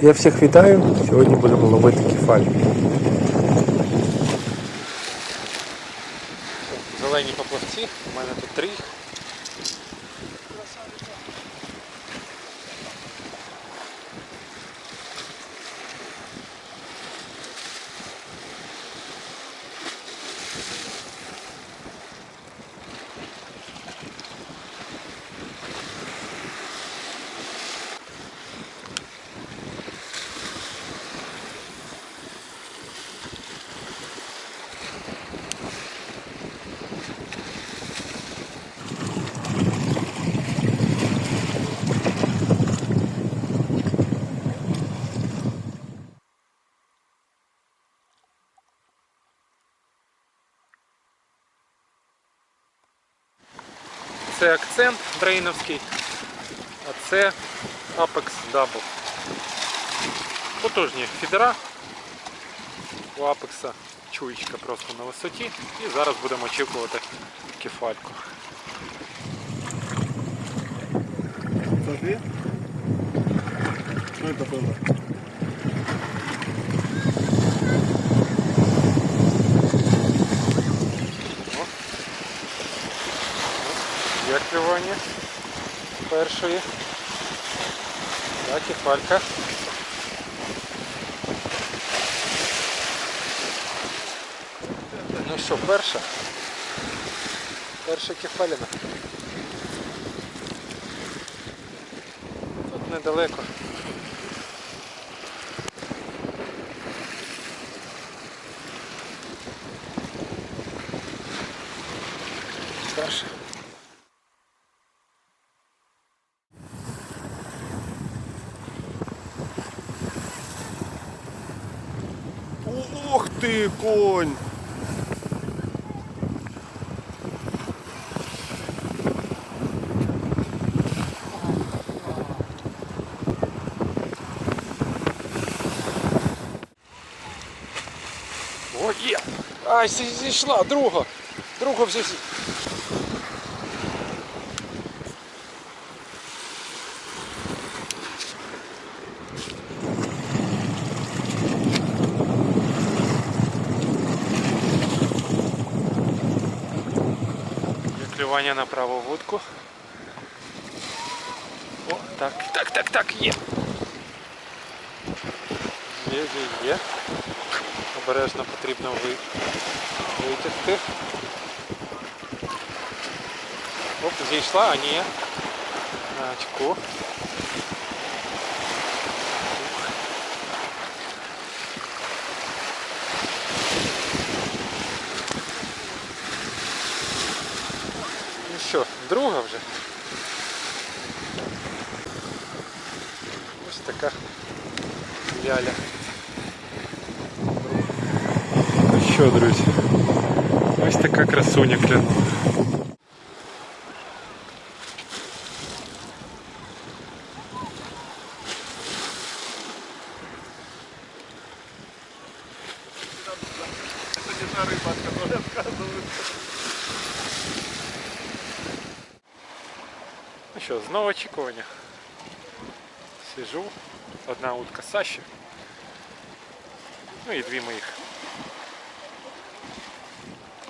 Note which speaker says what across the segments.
Speaker 1: Я всіх вітаю. Сьогодні будемо ловити кефаль. Зелені поплавці, у мене тут три. Це акцент дрейновський, а це Apex Double. Потужні фідера. У Apex чуєчка просто на висоті. І зараз будемо очікувати кефальку.
Speaker 2: Это ты? Что это было?
Speaker 1: Першої. Так, кефалька. Ну що, перша? Перша кефаліна. Тут недалеко. Перша.
Speaker 2: Ух конь!
Speaker 1: О, є! Ай, зі- зійшла, друга! Друга вже зі- Є на праву вудку. О, так, так, так, так, є. Є, є, є. Обережно потрібно ви... витягти. Оп, зійшла, а ні. Очку. Що, друга вже? Ось така ляля. Ну що, друзі, ось така красуня кляну.
Speaker 2: Это не та рыба, от которой отказываются.
Speaker 1: Ну що, знову очікування. Сижу, одна утка Саші. Ну і дві моїх.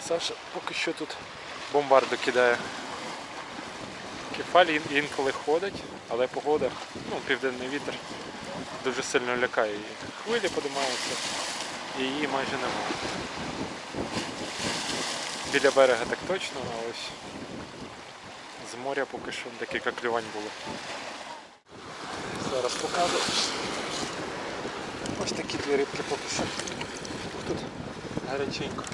Speaker 1: Саша поки що тут бомбарду кидає. Кефаль ін- інколи ходить, але погода, ну, південний вітер дуже сильно лякає її. Хвилі подимаються, і її майже немає. Біля берега так точно, а ось з моря поки що декілька клювань було. Зараз покажу. Ось такі дві рибки поки. Тут гаряченько.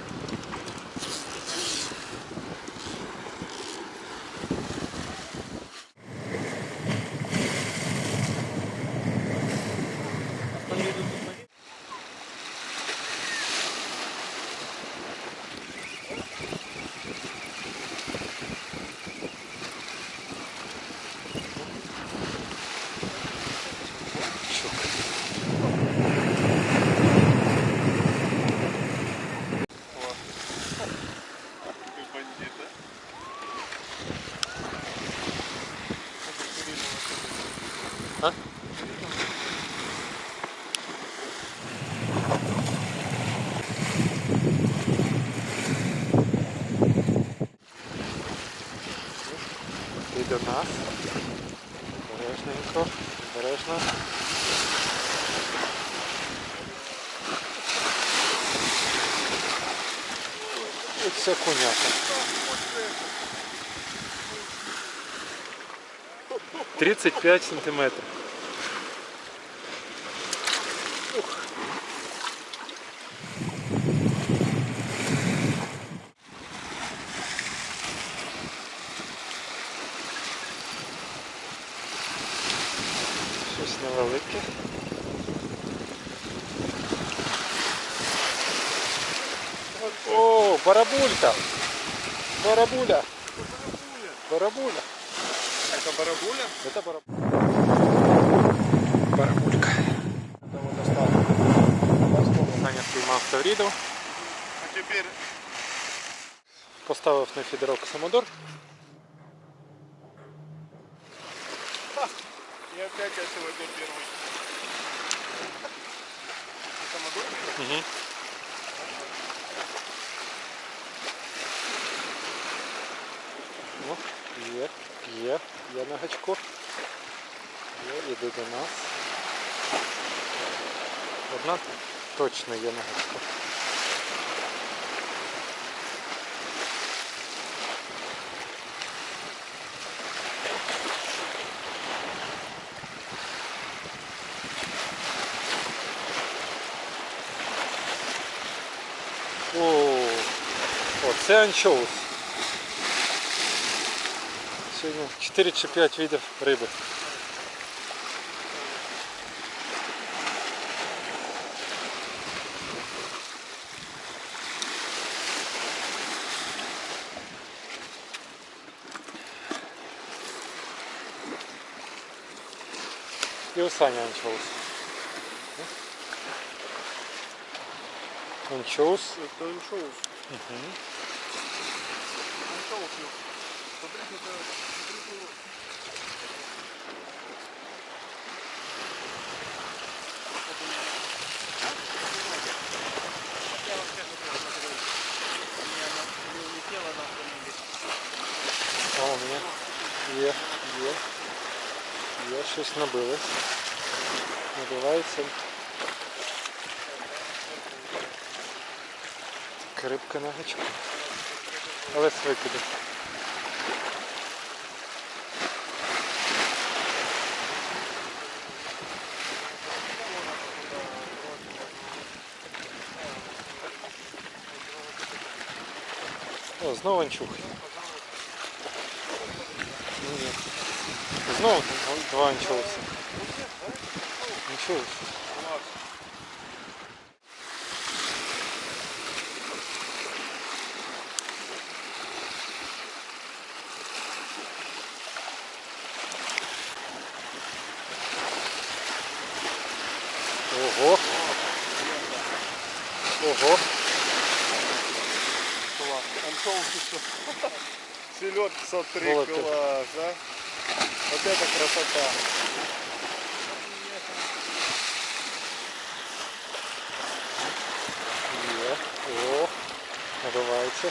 Speaker 1: Нас. Обережненько, обережно. І це коняка. 35 сантиметрів. Барабуля! Барабуля!
Speaker 2: Это барабуля?
Speaker 1: Это барабулька. Барабулька. Саня спіймав тавріду,
Speaker 2: А теперь
Speaker 1: поставив на фідерок самодор.
Speaker 2: и опять я сегодня первый. Это Мадур?
Speaker 1: Угу. Ну, є, є, є на гачку. Є, іди до нас. Одна точно є на. О, о, це анчоус. Сьогодні 4 чи 5 видів риби. І у Сані анчоус. Анчоус.
Speaker 2: Это анчоус.
Speaker 1: Угу.
Speaker 2: Анчоус. Скажу, у
Speaker 1: мене є, є. Є щось набилось. Набивається. Така рибка на гачку. Але з знову анчух. Ну. Знову два анчоуса. Анчоус.
Speaker 2: Селед, смотри,
Speaker 1: Золото.
Speaker 2: класс, а. Вот это красота.
Speaker 1: Є. О, набивається.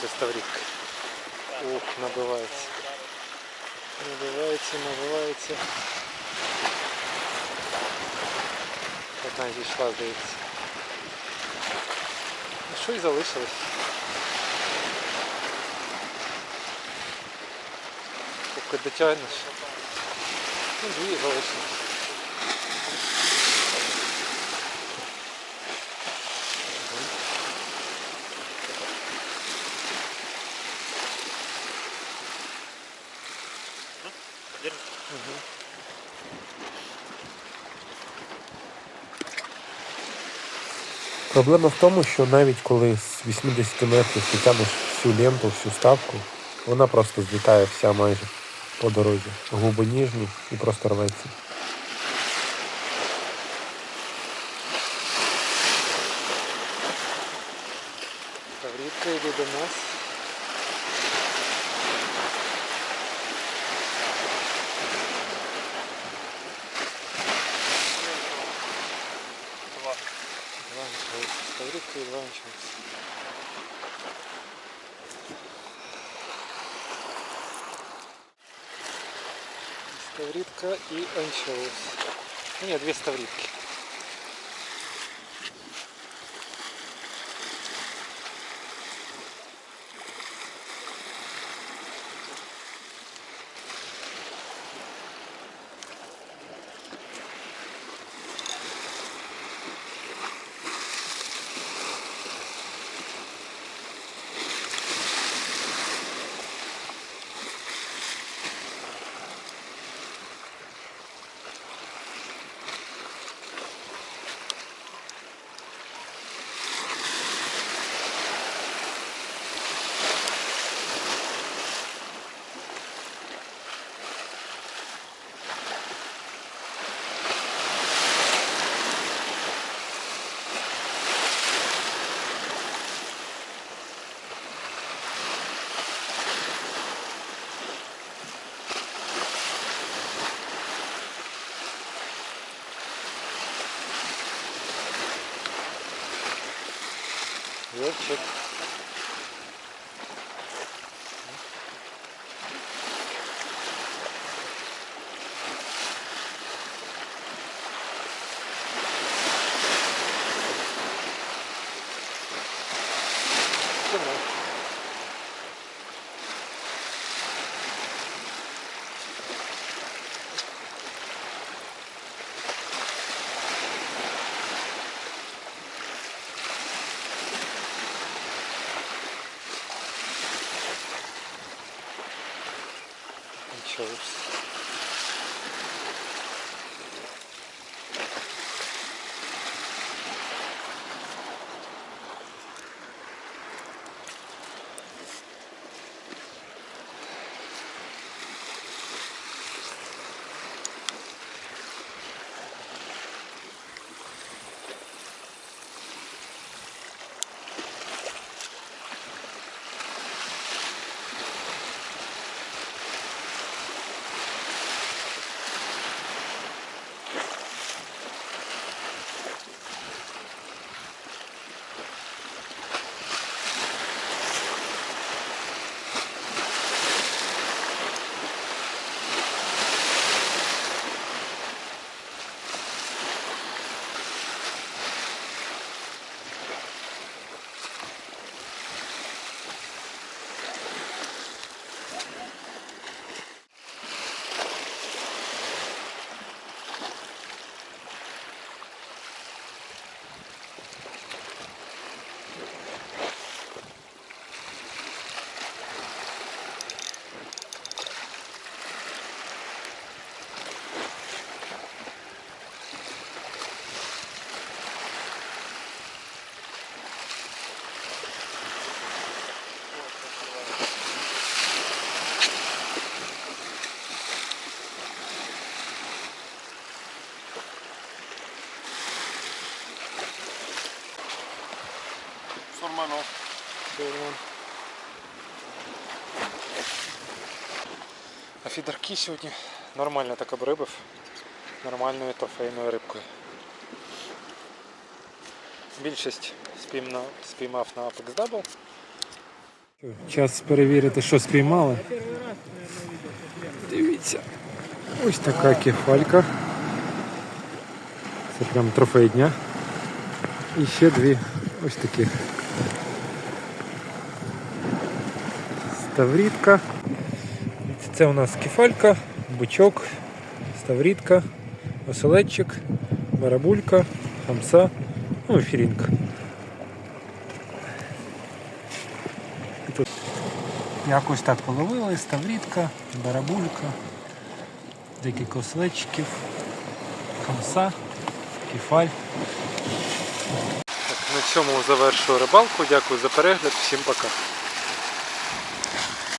Speaker 1: Це ставрідка. Ух, набивається. Набивається, набивається. Одна зійшла, здається. Що і залишилось? Поки дотягнеш. Ну, дві залишилось.
Speaker 3: Проблема в тому, що навіть коли з 80 метрів ти всю ленту, всю ставку, вона просто злітає вся майже по дорозі. Губи ніжні і просто рветься.
Speaker 1: Таврідка йде до нас. Ставрідка і два анчоуса. Ставридка и анчоус. Нет, две ставридки. shows. Фідерки сьогодні нормально так обрибив. Нормальною трофейною рибкою. Більшість спіймав, на Apex Double. Час перевірити, що спіймали. Дивіться. Ось така кефалька. Це прям трофей дня. І ще дві ось таких. Ставрідка. Це у нас кефалька, бичок, ставрідка, оселедчик, барабулька, хамса, ну і фірінка. Якось так половили, ставрідка, барабулька, декілька оселедчиків, хамса, кефаль. На цьому завершую рибалку. Дякую за перегляд. Всім пока.